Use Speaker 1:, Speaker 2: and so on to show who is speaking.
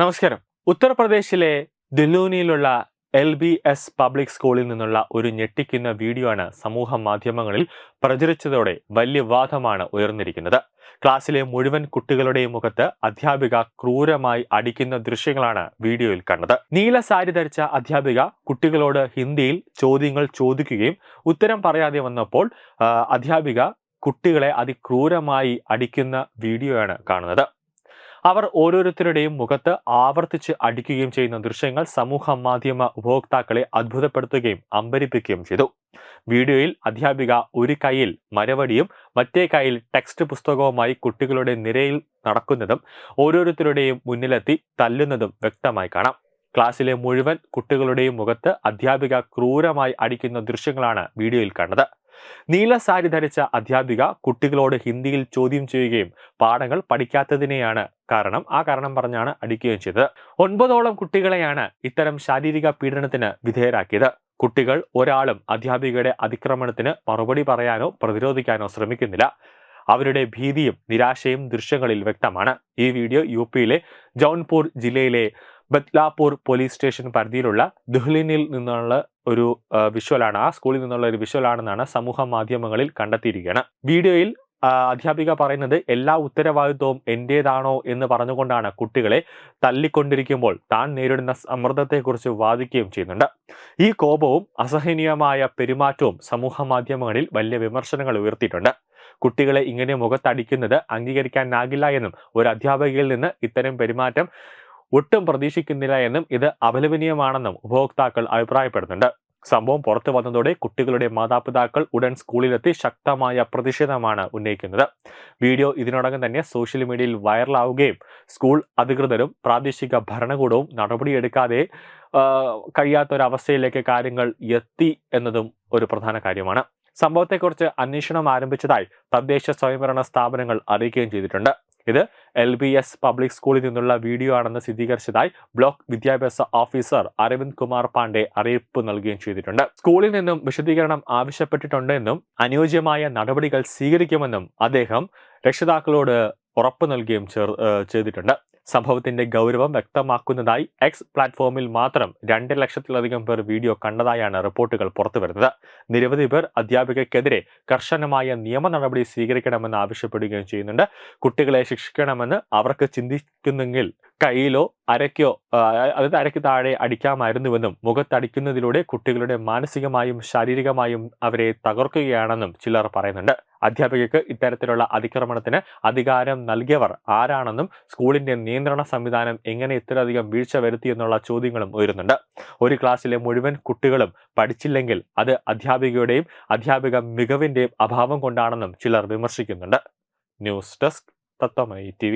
Speaker 1: നമസ്കാരം. ഉത്തർപ്രദേശിലെ ദില്ലൂനിയിലുള്ള എൽ ബി എസ് പബ്ലിക് സ്കൂളിൽ നിന്നുള്ള ഒരു ഞെട്ടിക്കുന്ന വീഡിയോ ആണ് സമൂഹ മാധ്യമങ്ങളിൽ പ്രചരിച്ചതോടെ വലിയ വാദമാണ് ഉയർന്നിരിക്കുന്നത്. ക്ലാസ്സിലെ മുഴുവൻ കുട്ടികളുടെയും മുഖത്ത് അധ്യാപിക ക്രൂരമായി അടിക്കുന്ന ദൃശ്യങ്ങളാണ് വീഡിയോയിൽ കണ്ടത്. നീല സാരി ധരിച്ച അധ്യാപിക കുട്ടികളോട് ഹിന്ദിയിൽ ചോദ്യങ്ങൾ ചോദിക്കുകയും ഉത്തരം പറയാതെ വന്നപ്പോൾ അധ്യാപിക കുട്ടികളെ അതിക്രൂരമായി അടിക്കുന്ന വീഡിയോയാണ് കാണുന്നത്. അവർ ഓരോരുത്തരുടെയും മുഖത്ത് ആവർത്തിച്ച് അടിക്കുകയും ചെയ്യുന്ന ദൃശ്യങ്ങൾ സമൂഹ മാധ്യമ ഉപഭോക്താക്കളെ അത്ഭുതപ്പെടുത്തുകയും അമ്പരിപ്പിക്കുകയും ചെയ്തു. വീഡിയോയിൽ അധ്യാപിക ഒരു കൈയിൽ മരവടിയും മറ്റേ കൈയിൽ ടെക്സ്റ്റ് പുസ്തകവുമായി കുട്ടികളുടെ നിരയിൽ നടക്കുന്നതും ഓരോരുത്തരുടെയും മുന്നിലെത്തി തല്ലുന്നതും വ്യക്തമായി കാണാം. ക്ലാസ്സിലെ മുഴുവൻ കുട്ടികളുടെയും മുഖത്ത് അധ്യാപിക ക്രൂരമായി അടിക്കുന്ന ദൃശ്യങ്ങളാണ് വീഡിയോയിൽ കണ്ടത് നീല സാരി ധരിച്ച അധ്യാപിക കുട്ടികളോട് ഹിന്ദിയിൽ ചോദ്യം ചെയ്യുകയും പാഠങ്ങൾ പഠിക്കാത്തതിനെയാണ് കാരണം ആ കാരണം പറഞ്ഞാണ് അടിക്കുകയും ചെയ്തത്. ഒൻപതോളം കുട്ടികളെയാണ് ഇത്തരം ശാരീരിക പീഡനത്തിന് വിധേയരാക്കിയത്. കുട്ടികൾ ഒരാളും അധ്യാപികയുടെ അതിക്രമണത്തിന് മറുപടി പറയാനോ പ്രതിരോധിക്കാനോ ശ്രമിക്കുന്നില്ല. അവരുടെ ഭീതിയും നിരാശയും ദൃശ്യങ്ങളിൽ വ്യക്തമാണ്. ഈ വീഡിയോ യു പിയിലെ ജൗൻപൂർ ജില്ലയിലെ ബത്ലാപൂർ പോലീസ് സ്റ്റേഷൻ പരിധിയിലുള്ള ദുഹ്ലിനിൽ നിന്നുള്ള ഒരു വിഷ്വലാണ് ആ സ്കൂളിൽ നിന്നുള്ള ഒരു വിഷ്വലാണെന്നാണ് സമൂഹ മാധ്യമങ്ങളിൽ കണ്ടെത്തിയിരിക്കുകയാണ് വീഡിയോയിൽ അധ്യാപിക പറയുന്നത് എല്ലാ ഉത്തരവാദിത്വവും എന്റേതാണോ എന്ന് പറഞ്ഞുകൊണ്ടാണ് കുട്ടികളെ തല്ലിക്കൊണ്ടിരിക്കുമ്പോൾ താൻ നേരിടുന്ന സമ്മർദ്ദത്തെക്കുറിച്ച് വാദിക്കുകയും ചെയ്യുന്നുണ്ട്. ഈ കോപവും അസഹനീയമായ പെരുമാറ്റവും സമൂഹ മാധ്യമങ്ങളിൽ വലിയ വിമർശനങ്ങൾ ഉയർത്തിയിട്ടുണ്ട്. കുട്ടികളെ ഇങ്ങനെ മുഖത്തടിക്കുന്നത് അംഗീകരിക്കാനാകില്ല എന്നും ഒരു അധ്യാപകയിൽ നിന്ന് ഇത്തരം പെരുമാറ്റം ഒട്ടും പ്രതീക്ഷിക്കുന്നില്ല എന്നും ഇത് അപലപനീയമാണെന്നും ഉപഭോക്താക്കൾ അഭിപ്രായപ്പെടുന്നുണ്ട്. സംഭവം പുറത്തു വന്നതോടെ കുട്ടികളുടെ മാതാപിതാക്കൾ ഉടൻ സ്കൂളിലെത്തി ശക്തമായ പ്രതിഷേധമാണ് ഉന്നയിക്കുന്നത്. വീഡിയോ ഇതിനോടകം തന്നെ സോഷ്യൽ മീഡിയയിൽ വൈറലാവുകയും സ്കൂൾ അധികൃതരും പ്രാദേശിക ഭരണകൂടവും നടപടിയെടുക്കാതെ കഴിയാത്തൊരവസ്ഥയിലേക്ക് കാര്യങ്ങൾ എത്തി എന്നതും ഒരു പ്രധാന കാര്യമാണ്. സംഭവത്തെക്കുറിച്ച് അന്വേഷണം ആരംഭിച്ചതായി തദ്ദേശ സ്വയംഭരണ സ്ഥാപനങ്ങൾ അറിയിക്കുകയും ചെയ്തിട്ടുണ്ട്. ഇത് എൽ ബി എസ് പബ്ലിക് സ്കൂളിൽ നിന്നുള്ള വീഡിയോ ആണെന്ന് സ്ഥിരീകരിച്ചതായി ബ്ലോക്ക് വിദ്യാഭ്യാസ ഓഫീസർ അരവിന്ദ് കുമാർ പാണ്ഡെ അറിയിപ്പ് നൽകുകയും ചെയ്തിട്ടുണ്ട്. സ്കൂളിൽ നിന്നും വിശദീകരണം ആവശ്യപ്പെട്ടിട്ടുണ്ടെന്നും അനുയോജ്യമായ നടപടികൾ സ്വീകരിക്കുമെന്നും അദ്ദേഹം രക്ഷിതാക്കളോട് ഉറപ്പ് നൽകുകയും ചെയ്തിട്ടുണ്ട്. സംഭവത്തിന്റെ ഗൗരവം വ്യക്തമാക്കുന്നതായി എക്സ് പ്ലാറ്റ്ഫോമിൽ മാത്രം രണ്ട് ലക്ഷത്തിലധികം പേർ വീഡിയോ കണ്ടതായാണ് റിപ്പോർട്ടുകൾ പുറത്തുവരുന്നത് നിരവധി പേർ അധ്യാപികയ്ക്കെതിരെ കർശനമായ നിയമ നടപടി സ്വീകരിക്കണമെന്ന് ആവശ്യപ്പെടുകയും ചെയ്യുന്നുണ്ട്. കുട്ടികളെ ശിക്ഷിക്കണമെന്ന് അവർക്ക് ചിന്തിക്കുന്നെങ്കിൽ കയ്യിലോ അരയ്ക്കോ അതായത് അരയ്ക്ക് താഴെ അടിക്കാമായിരുന്നുവെന്നും മുഖത്തടിക്കുന്നതിലൂടെ കുട്ടികളുടെ മാനസികമായും ശാരീരികമായും അവരെ തകർക്കുകയാണെന്നും ചിലർ പറയുന്നുണ്ട്. അധ്യാപികയ്ക്ക് ഇത്തരത്തിലുള്ള അതിക്രമണത്തിന് അധികാരം നൽകിയവർ ആരാണെന്നും സ്കൂളിന്റെ നിയന്ത്രണ സംവിധാനം എങ്ങനെ ഇത്രയധികം വീഴ്ച വരുത്തി എന്നുള്ള ചോദ്യങ്ങളും ഉയരുന്നുണ്ട്. ഒരു ക്ലാസ്സിലെ മുഴുവൻ കുട്ടികളും പഠിച്ചില്ലെങ്കിൽ അത് അധ്യാപികയുടെയും അധ്യാപിക മികവിന്റെയും അഭാവം കൊണ്ടാണെന്നും ചിലർ വിമർശിക്കുന്നുണ്ട്. News desk Tatwamayi T